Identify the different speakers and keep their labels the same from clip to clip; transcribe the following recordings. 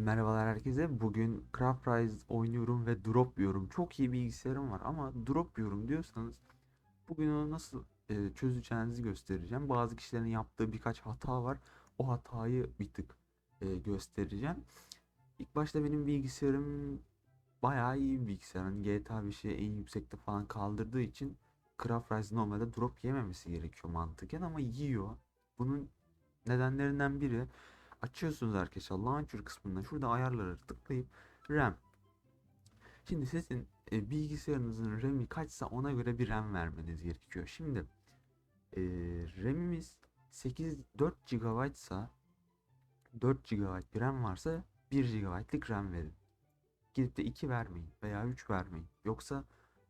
Speaker 1: Merhabalar herkese. Bugün Craft Rise oynuyorum ve drop yiyorum. Çok iyi bilgisayarım var ama drop yiyorum diyorsanız bugün onu nasıl e, çözeceğinizi göstereceğim. Bazı kişilerin yaptığı birkaç hata var. O hatayı bir tık e, göstereceğim. İlk başta benim bilgisayarım bayağı iyi bir bilgisayar. Hani GTA 5'i en yüksekte falan kaldırdığı için Craft Rise normalde drop yememesi gerekiyor mantıken ama yiyor. Bunun nedenlerinden biri Açıyorsunuz arkadaşlar launcher kısmından şurada ayarlara tıklayıp RAM. Şimdi sizin e, bilgisayarınızın RAM'i kaçsa ona göre bir RAM vermeniz gerekiyor. Şimdi e, RAM'imiz 8 4 GB ise 4 GB RAM varsa 1 GB'lık RAM verin. Gidip de 2 vermeyin veya 3 vermeyin. Yoksa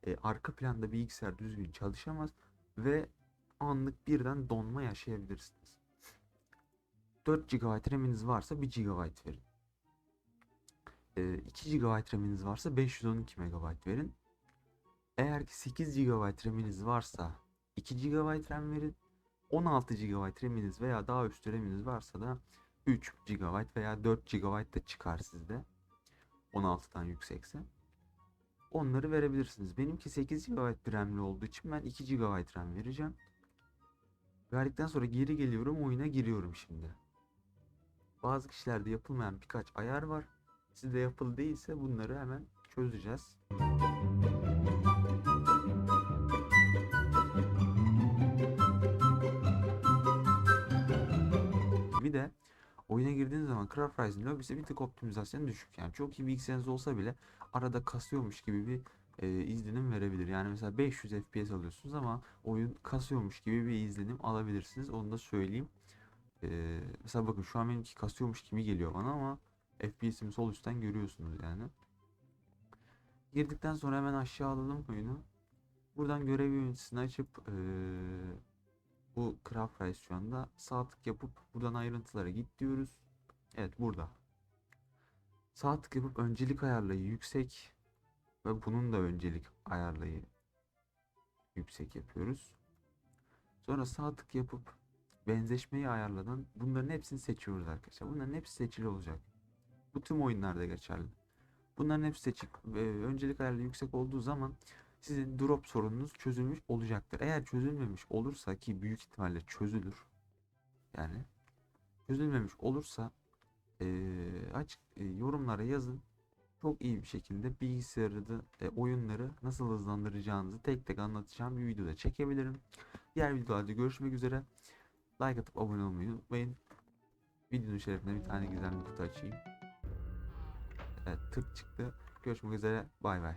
Speaker 1: e, arka planda bilgisayar düzgün çalışamaz ve anlık birden donma yaşayabilirsiniz. 4 GB RAM'iniz varsa 1 GB verin. Ee, 2 GB RAM'iniz varsa 512 MB verin. Eğer ki 8 GB RAM'iniz varsa 2 GB RAM verin. 16 GB RAM'iniz veya daha üstü RAM'iniz varsa da 3 GB veya 4 GB da çıkar sizde. 16'dan yüksekse. Onları verebilirsiniz. Benimki 8 GB RAM'li olduğu için ben 2 GB RAM vereceğim. Verdikten sonra geri geliyorum oyuna giriyorum şimdi. Bazı kişilerde yapılmayan birkaç ayar var. Sizde yapılı değilse bunları hemen çözeceğiz. Bir de oyuna girdiğiniz zaman Craft Rise'ın lobisi bir tık optimizasyonu düşük. Yani çok iyi bilgisayarınız olsa bile arada kasıyormuş gibi bir e, izlenim verebilir. Yani mesela 500 FPS alıyorsunuz ama oyun kasıyormuş gibi bir izlenim alabilirsiniz. Onu da söyleyeyim. Ee, mesela bakın şu an benimki kasıyormuş gibi geliyor bana ama FPS'imi sol üstten görüyorsunuz yani. Girdikten sonra hemen aşağı alalım oyunu. Buradan görev yöneticisini açıp ee, bu Craft Rise şu anda sağ tık yapıp buradan ayrıntılara git diyoruz. Evet burada. Sağ tık yapıp öncelik ayarlayı yüksek ve bunun da öncelik ayarlayı yüksek yapıyoruz. Sonra sağ tık yapıp benzeşmeyi ayarladın. Bunların hepsini seçiyoruz arkadaşlar. Bunların hepsi seçili olacak. Bu tüm oyunlarda geçerli. Bunların hepsi seçik. öncelik ayarı yüksek olduğu zaman sizin drop sorununuz çözülmüş olacaktır. Eğer çözülmemiş olursa ki büyük ihtimalle çözülür. Yani çözülmemiş olursa açık yorumlara yazın. Çok iyi bir şekilde bilgisayarı da e, oyunları nasıl hızlandıracağınızı tek tek anlatacağım bir videoda çekebilirim. Diğer videolarda görüşmek üzere. Like atıp abone olmayı unutmayın. Videonun şerefine bir tane güzel bir kutu açayım. Evet tık çıktı. Görüşmek üzere. Bay bay.